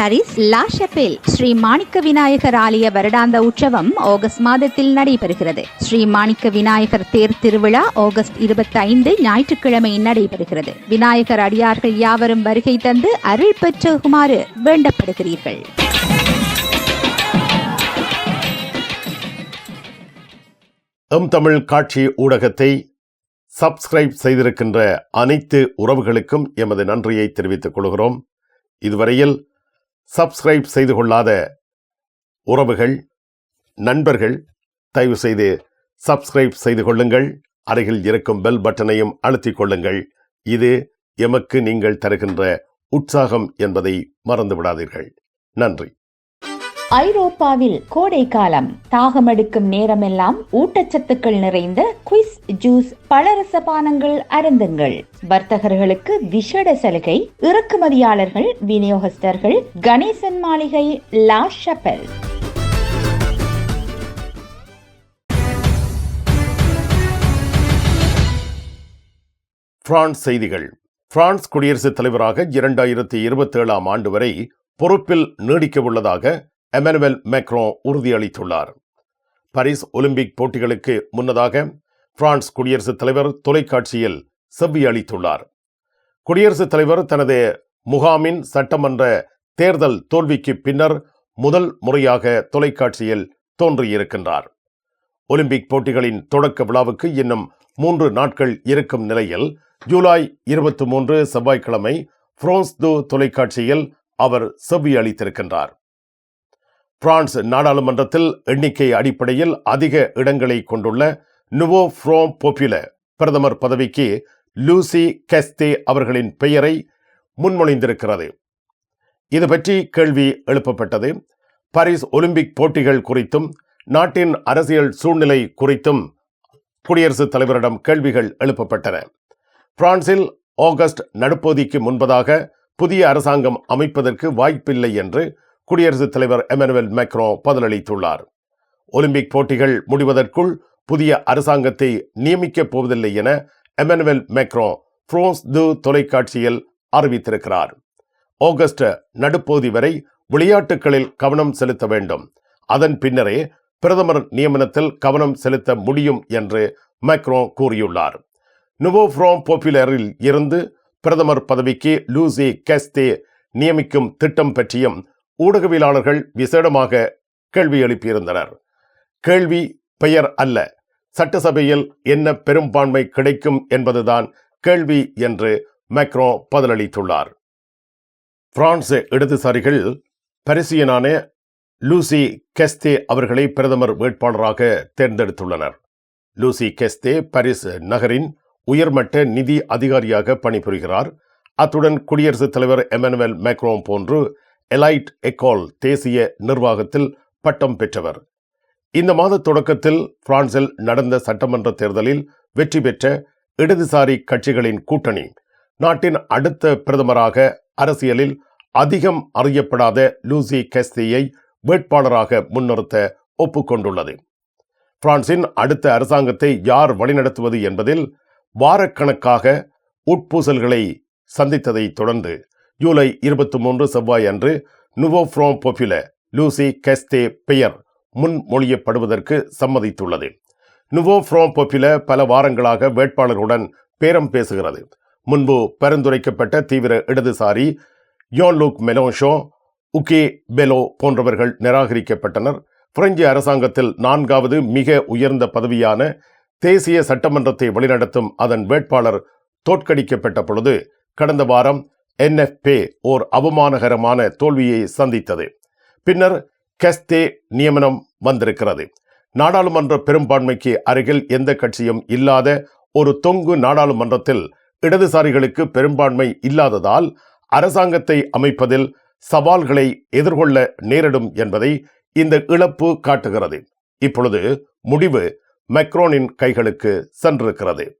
Paris La Chapelle Sri Manikka Vinayagar ஆலய வருடாந்த உற்சவம் ஆகஸ்ட் மாதத்தில் நடைபெறுகிறது. ஸ்ரீ மாணிக்க விநாயகர் தேர் திருவிழா ஆகஸ்ட் இருபத்தி ஐந்து ஞாயிற்றுக்கிழமை நடைபெறுகிறது. விநாயகர் அடியார்கள் யாவரும் வருகை தந்து அருள் பெற்றுமாறு வேண்டப்படுகிறீர்கள். எம் தமிழ் காட்சி ஊடகத்தை சப்ஸ்கிரைப் செய்திருக்கின்ற அனைத்து உறவுகளுக்கும் எமது நன்றியை தெரிவித்துக் கொள்கிறோம். இதுவரையில் சப்ஸ்கிரைப் செய்து கொள்ளாத உறவுகள் நண்பர்கள் தயவு செய்து சப்ஸ்கிரைப் செய்து கொள்ளுங்கள். அருகில் இருக்கும் பெல் பட்டனையும் அழுத்திக் கொள்ளுங்கள். இது எமக்கு நீங்கள் தருகின்ற உற்சாகம் என்பதை மறந்து விடாதீர்கள் நன்றி. ஐரோப்பாவில் கோடை காலம். தாகமெடுக்கும் நேரமெல்லாம் ஊட்டச்சத்துக்கள் நிறைந்த குயிஸ் ஜூஸ் பழரச பானங்கள் அருந்துங்கள். வர்த்தகர்களுக்கு விஷட சலுகை இறக்குமதியாளர்கள் விநியோகஸ்தர்கள் கணேசன் மாளிகை லா ஷப்பல். பிரான்ஸ் செய்திகள். பிரான்ஸ் குடியரசுத் தலைவராக இரண்டாயிரத்தி இருபத்தேழாம் ஆண்டு வரை பொறுப்பில் நீடிக்க உள்ளதாக எமனுவல் மேக்ரோ உறுதியளித்துள்ளார். பாரிஸ் ஒலிம்பிக் போட்டிகளுக்கு முன்னதாக பிரான்ஸ் குடியரசுத் தலைவர் தொலைக்காட்சியில் செவ்வி அளித்துள்ளார் குடியரசுத் தலைவர் தனது முகாமின் சட்டமன்ற தேர்தல் தோல்விக்கு பின்னர் முதல் முறையாக தொலைக்காட்சியில் தோன்றியிருக்கின்றார். ஒலிம்பிக் போட்டிகளின் தொடக்க விழாவுக்கு இன்னும் மூன்று நாட்கள் இருக்கும் நிலையில் ஜூலை இருபத்தி மூன்று செவ்வாய்க்கிழமை பிரான்ஸ் து தொலைக்காட்சியில் அவர் செவ்வி அளித்திருக்கின்றார் பிரான்ஸ் நாடாளுமன்றத்தில் எண்ணிக்கை அடிப்படையில் அதிக இடங்களை கொண்டுள்ள நுவோ ஃப்ரோம் பொப்புல பிரதமர் பதவிக்கு லூசி கெஸ்தே அவர்களின் பெயரை முன்மொழிந்திருக்கிறது. இது பற்றி கேள்வி எழுப்பப்பட்டது. பாரிஸ் ஒலிம்பிக் போட்டிகள் குறித்தும் நாட்டின் அரசியல் சூழ்நிலை குறித்தும் குடியரசுத் தலைவரிடம் கேள்விகள் எழுப்பப்பட்டன. பிரான்சில் ஆகஸ்ட் நடுப்பகுதிக்கு முன்பதாக புதிய அரசாங்கம் அமைப்பதற்கு வாய்ப்பில்லை என்று குடியரசுத் தலைவர் எமனுவல் மேக்ரோ பதிலளித்துள்ளார். ஒலிம்பிக் போட்டிகள் முடிவதற்குள் புதிய அரசாங்கத்தை நியமிக்கப் போவதில்லை என எமனுவல் மேக்ரோ ஃப்ரோன்ஸ் து தொலைக்காட்சியில் அறிவித்திருக்கிறார். ஆகஸ்ட் நடுப்பகுதி வரை விளையாட்டுகளில் கவனம் செலுத்த வேண்டும். அதன் பின்னரே பிரதமர் நியமனத்தில் கவனம் செலுத்த முடியும் என்று மேக்ரோ கூறியுள்ளார். நுவோ ஃப்ரோம் போப்புலரில் இருந்து பிரதமர் பதவிக்கு லூசி கெஸ்தே நியமிக்கும் திட்டம் பற்றியும் ஊடகவியலாளர்கள் விசேடமாக கேள்வி எழுப்பியிருந்தனர். கேள்வி பெயர் அல்ல. சட்டசபையில் என்ன பெரும்பான்மை கிடைக்கும் என்பதுதான் கேள்வி என்று மேக்ரோ பதிலளித்துள்ளார். பிரான்ஸ் இடதுசாரிகள் பரிசியனான லூசி கெஸ்தே அவர்களை பிரதமர் வேட்பாளராக தேர்ந்தெடுத்துள்ளனர். லூசி கெஸ்தே பாரிஸ் நகரின் உயர்மட்ட நிதி அதிகாரியாக பணிபுரிகிறார். அத்துடன் குடியரசுத் தலைவர் எமனுவல் மேக்ரோம் போன்று எலைட் எக்கால் தேசிய நிர்வாகத்தில் பட்டம் பெற்றவர். இந்த மாத தொடக்கத்தில் பிரான்சில் நடந்த சட்டமன்ற தேர்தலில் வெற்றி பெற்ற இடதுசாரி கட்சிகளின் கூட்டணி நாட்டின் அடுத்த பிரதமராக அரசியலில் அதிகம் அறியப்படாத லூசி கெஸ்தியை வேட்பாளராக முன்னிறுத்த ஒப்புக்கொண்டுள்ளது. பிரான்சின் அடுத்த அரசாங்கத்தை யார் வழிநடத்துவது என்பதில் வாரக்கணக்காக உட்பூசல்களை சந்தித்ததை தொடர்ந்து ஜூலை இருபத்தி மூன்று செவ்வாய் அன்று நுவோ ஃப்ரோம் பொப்புல லூசி கெஸ்தே பெயர் முன்மொழியப்படுவதற்கு சம்மதித்துள்ளது. நுவோ ஃப்ரோம் பொப்புல பல வாரங்களாக வேட்பாளர்களுடன் பேரம் பேசுகிறது. முன்பு பரிந்துரைக்கப்பட்ட தீவிர இடதுசாரி யோன் லூக் மெலோஷோ உகே பெலோ போன்றவர்கள் நிராகரிக்கப்பட்டனர். பிரெஞ்சு அரசாங்கத்தில் நான்காவது மிக உயர்ந்த பதவியான தேசிய சட்டமன்றத்தை வழிநடத்தும் அதன் வேட்பாளர் தோற்கடிக்கப்பட்ட பொழுது கடந்த வாரம் என்எஃப்பே ஓர் அவமானகரமான தோல்வியை சந்தித்தது. பின்னர் கெஸ்தே நியமனம் வந்திருக்கிறது. நாடாளுமன்ற பெரும்பான்மைக்கு அருகில் எந்த கட்சியும் இல்லாத ஒரு தொங்கு நாடாளுமன்றத்தில் இடதுசாரிகளுக்கு பெரும்பான்மை இல்லாததால் அரசாங்கத்தை அமைப்பதில் சவால்களை எதிர்கொள்ள நேரிடும் என்பதை இந்த இழப்பு காட்டுகிறது. இப்பொழுது முடிவு மெக்ரோனின் கைகளுக்கு சென்றிருக்கிறது.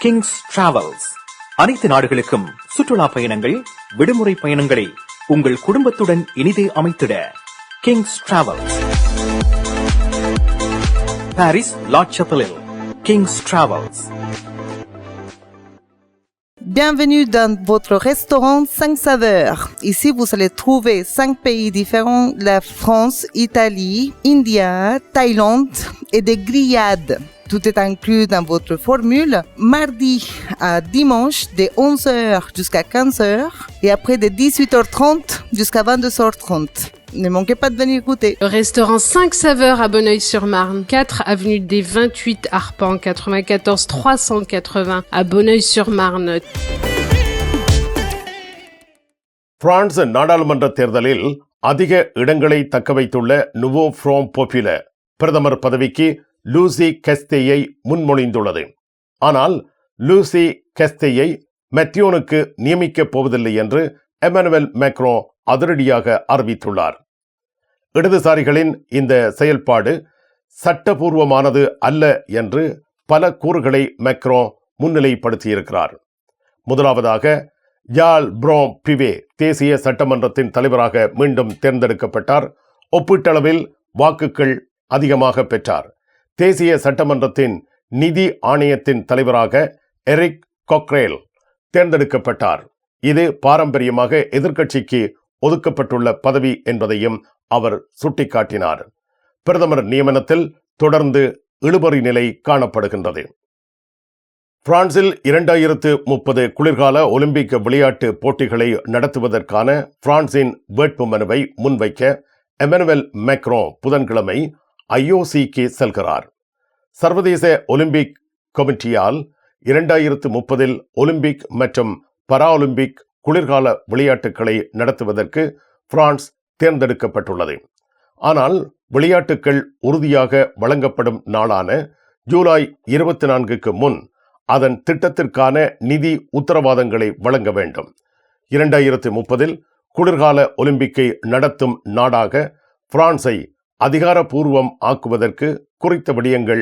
கிங்ஸ் டிராவல்ஸ் அனைத்து நாடுகளுக்கும் சுற்றுலா பயணங்கள் விடுமுறை பயணங்களை உங்கள் குடும்பத்துடன் இனிதே அமைத்திட Kings Travels Paris லாட்சப்பலில் Kings Travels Bienvenue dans votre restaurant 5 saveurs. Ici, vous allez trouver 5 pays différents, la France, Italie, India, Thaïlande et des grillades. Tout est inclus dans votre formule. Mardi à dimanche de 11h jusqu'à 15h et après de 18h30 jusqu'à 22h30. Ne manquez pas de venir goûter. Le restaurant 5 saveurs à Bonneuil-sur-Marne, 4 avenue des 28 Arpents, 94 380 à Bonneuil-sur-Marne. France நாடாளுமன்ற தேர்தலில் அதிக இடங்களை தக்க வைத்துள்ள நுவோ from போப்புல பிரதமர் பதவிக்கு Lucy கெஸ்தேயை முன்மொழிந்துள்ளது. ஆனால் Lucy கெஸ்தேயை மெத்தியோனுக்கு நியமிக்கப் போவதில்லை என்று எமனுவல் மேக்ரோ அதிரடியாக அறிவித்துள்ளார். இடதுசாரிகளின் இந்த செயல்பாடு சட்டபூர்வமானது அல்ல என்று பல கூறுகளை மெக்ரோ முன்னிலைப்படுத்தியிருக்கிறார். முதலாவதாக யால் ப்ரோம் பிவே தேசிய சட்டமன்றத்தின் தலைவராக மீண்டும் தேர்ந்தெடுக்கப்பட்டார். ஒப்பீட்டளவில் வாக்குகள் அதிகமாக பெற்றார். தேசிய சட்டமன்றத்தின் நிதி ஆணையத்தின் தலைவராக எரிக் கொக்ரேல் தேர்ந்தெடுக்கப்பட்டார். இது பாரம்பரியமாக எதிர்க்கட்சிக்கு ஒதுக்கப்பட்டுள்ள பதவி என்பதையும் அவர் சுட்டிக்காட்டினார். பிரதமர் நியமனத்தில் தொடர்ந்து இழுபறி நிலை காணப்படுகின்றது. பிரான்சில் இரண்டாயிரத்து முப்பது குளிர்கால ஒலிம்பிக் விளையாட்டு போட்டிகளை நடத்துவதற்கான பிரான்சின் வேட்புமனுவை முன்வைக்க எமனுவல் மேக்ரோ புதன்கிழமை ஐஓசிக்கு செல்கிறார். சர்வதேச ஒலிம்பிக் கமிட்டியால் இரண்டாயிரத்து முப்பதில் ஒலிம்பிக் மற்றும் பராலிம்பிக் குளிர்கால விளையாட்டுகளை நடத்துவதற்கு பிரான்ஸ் தேர்ந்தெடுக்கப்பட்டுள்ளது. ஆனால் விளையாட்டுகள் உறுதியாக வழங்கப்படும் நாளான ஜூலை இருபத்தி நான்குக்கு முன் அதன் திட்டத்திற்கான நிதி உத்தரவாதங்களை வழங்க வேண்டும். இரண்டாயிரத்து முப்பதில் குளிர்கால ஒலிம்பிக்கை நடத்தும் நாடாக பிரான்சை அதிகாரப்பூர்வம் ஆக்குவதற்கு குறித்த விடயங்கள்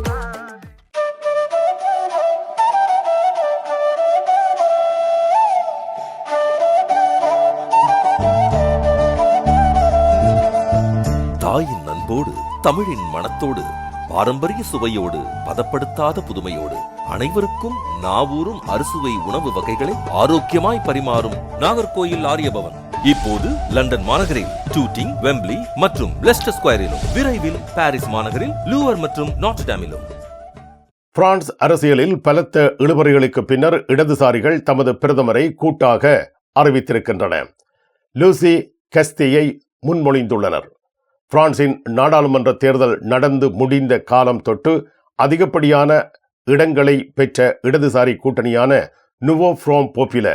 தமிழின் மனத்தோடு பாரம்பரிய சுவையோடு பதப்படுத்தாத புதுமையோடு அனைவருக்கும் நாவூரும் அறுசுவை உணவு வகைகளை ஆரோக்கியமாய் பரிமாறும் நாகர்கோயில் ஆரியபவன். இப்போது லண்டன் மாநகரில் டூட்டிங் வெம்ப்லி மற்றும் லெஸ்டர் ஸ்கொயரிலும் விரைவில் பாரிஸ் மாநகரில் லூவர் மற்றும் நாட்டாமிலும் பிரான்ஸ் அரசியலில் பலத்த இழுபறிகளுக்கு பின்னர் இடதுசாரிகள் தமது பிரதமரை கூட்டாக அறிவித்திருக்கின்றன. லூசி கஸ்தியை முன்மொழிந்துள்ளனர். பிரான்சின் நாடாளுமன்ற தேர்தல் நடந்து முடிந்த காலம் தொட்டு அதிகப்படியான இடங்களை பெற்ற இடதுசாரி கூட்டணியான நுவோ ஃப்ரோம் போப்பில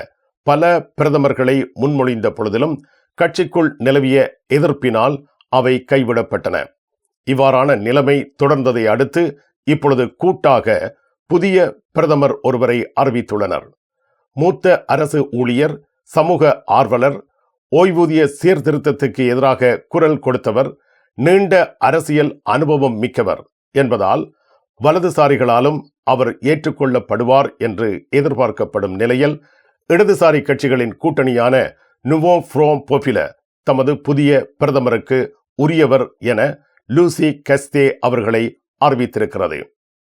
பல பிரதமர்களை முன்மொழிந்த பொழுதிலும் கட்சிக்குள் நிலவிய எதிர்ப்பினால் அவை கைவிடப்பட்டன. இவ்வாறான நிலைமை தொடர்ந்ததை அடுத்து இப்பொழுது கூட்டாக புதிய பிரதமர் ஒருவரை அறிவித்துள்ளனர். மூத்த அரசு ஊழியர் சமூக ஆர்வலர் ஓய்வூதிய சீர்திருத்தத்துக்கு எதிராக குரல் கொடுத்தவர் நீண்ட அரசியல் அனுபவம் மிக்கவர் என்பதால் வலதுசாரிகளாலும் அவர் ஏற்றுக்கொள்ளப்படுவார் என்று எதிர்பார்க்கப்படும் நிலையில் இடதுசாரி கட்சிகளின் கூட்டணியான நுவோ ஃப்ரோம் போபில தமது புதிய பிரதமருக்கு உரியவர் என லூசி கஸ்தே அவர்களை அறிவித்திருக்கிறது.